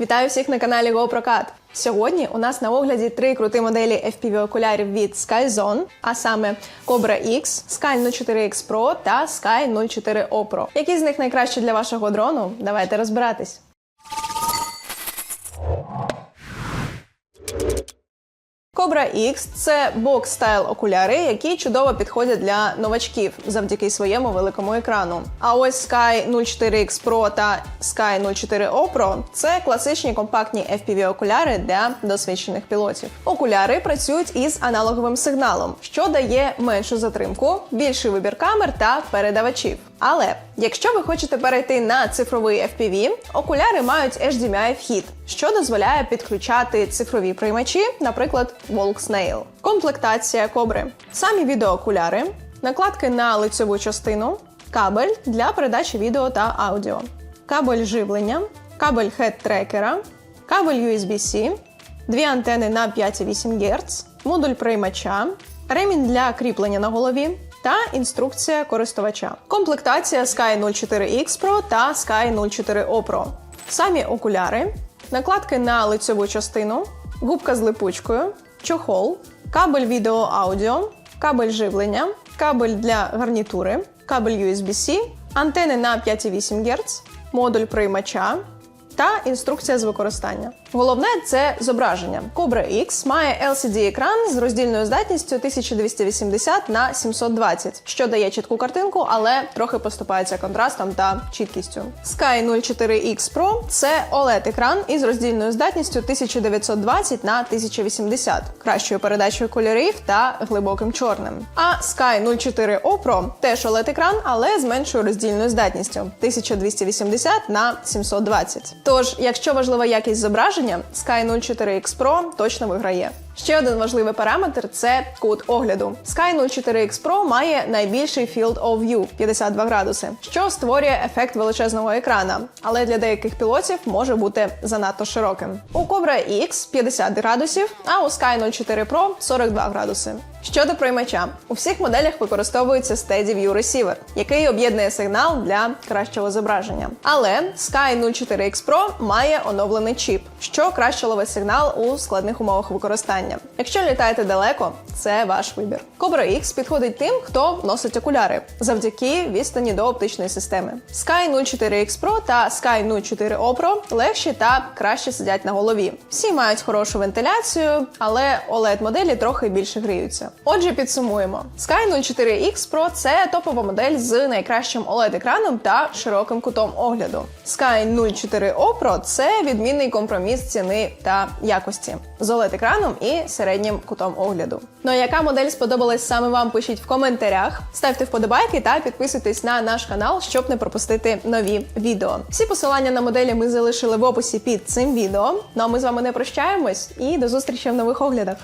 Вітаю всіх на каналі GoProCat. Сьогодні у нас на огляді три крути моделі FPV-окулярів від SkyZone, а саме Cobra X, Sky 04X Pro та Sky 04 O Pro. Які з них найкращі для вашого дрону? Давайте розбиратись. Cobra X – це бокс-стайл окуляри, які чудово підходять для новачків завдяки своєму великому екрану. А ось Sky 04X Pro та Sky 04 O Pro – це класичні компактні FPV-окуляри для досвідчених пілотів. Окуляри працюють із аналоговим сигналом, що дає меншу затримку, більший вибір камер та передавачів. Але якщо ви хочете перейти на цифровий FPV, окуляри мають HDMI вхід, що дозволяє підключати цифрові приймачі, наприклад, Volksnail. Комплектація кобри. Самі відеоокуляри, накладки на лицьову частину, кабель для передачі відео та аудіо, кабель живлення, кабель хед-трекера, кабель USB-C, дві антени на 5,8 Гц, модуль приймача, ремінь для кріплення на голові та інструкція користувача. Комплектація Sky 04X Pro та Sky 04 O Pro. Самі окуляри, накладки на лицьову частину, губка з липучкою, чохол, кабель відео-аудіо, кабель живлення, кабель для гарнітури, кабель USB-C, антени на 5,8 Гц, модуль приймача та інструкція з використання. Головне це зображення. Cobra X має LCD-екран з роздільною здатністю 1280 на 720, що дає чітку картинку, але трохи поступається контрастом та чіткістю. Sky 04 X Pro це OLED-екран із роздільною здатністю 1920 на 1080, кращою передачею кольорів та глибоким чорним. А Sky 04 O Pro теж OLED-екран, але з меншою роздільною здатністю 1280 на 720. Тож, якщо важлива якість зображення, Sky 04 X Pro точно виграє. Ще один важливий параметр це кут огляду. Sky 04 X Pro має найбільший Field of View 52 градуси, що створює ефект величезного екрана, але для деяких пілотів може бути занадто широким. У Cobra X 50 градусів, а у Sky 04 Pro 42 градуси. Щодо приймача, у всіх моделях використовується Steady View Receiver, який об'єднує сигнал для кращого зображення. Але Sky 04 X Pro має оновлений чіп, що краще ловить сигнал у складних умовах використання. Якщо літаєте далеко, це ваш вибір. Cobra X підходить тим, хто носить окуляри завдяки відстані до оптичної системи. Sky 04 X Pro та Sky 04 O Pro легші та краще сидять на голові. Всі мають хорошу вентиляцію, але oled моделі трохи більше гріються. Отже, підсумуємо: Sky 04 X Pro це топова модель з найкращим OLED-екраном та широким кутом огляду. Sky 04 O це відмінний компроміс ціни та якості з OLED-екраном середнім кутом огляду. Ну а яка модель сподобалась саме вам? Пишіть в коментарях, ставте вподобайки та підписуйтесь на наш канал, щоб не пропустити нові відео. Всі посилання на моделі ми залишили в описі під цим відео. Ну а ми з вами не прощаємось і до зустрічі в нових оглядах.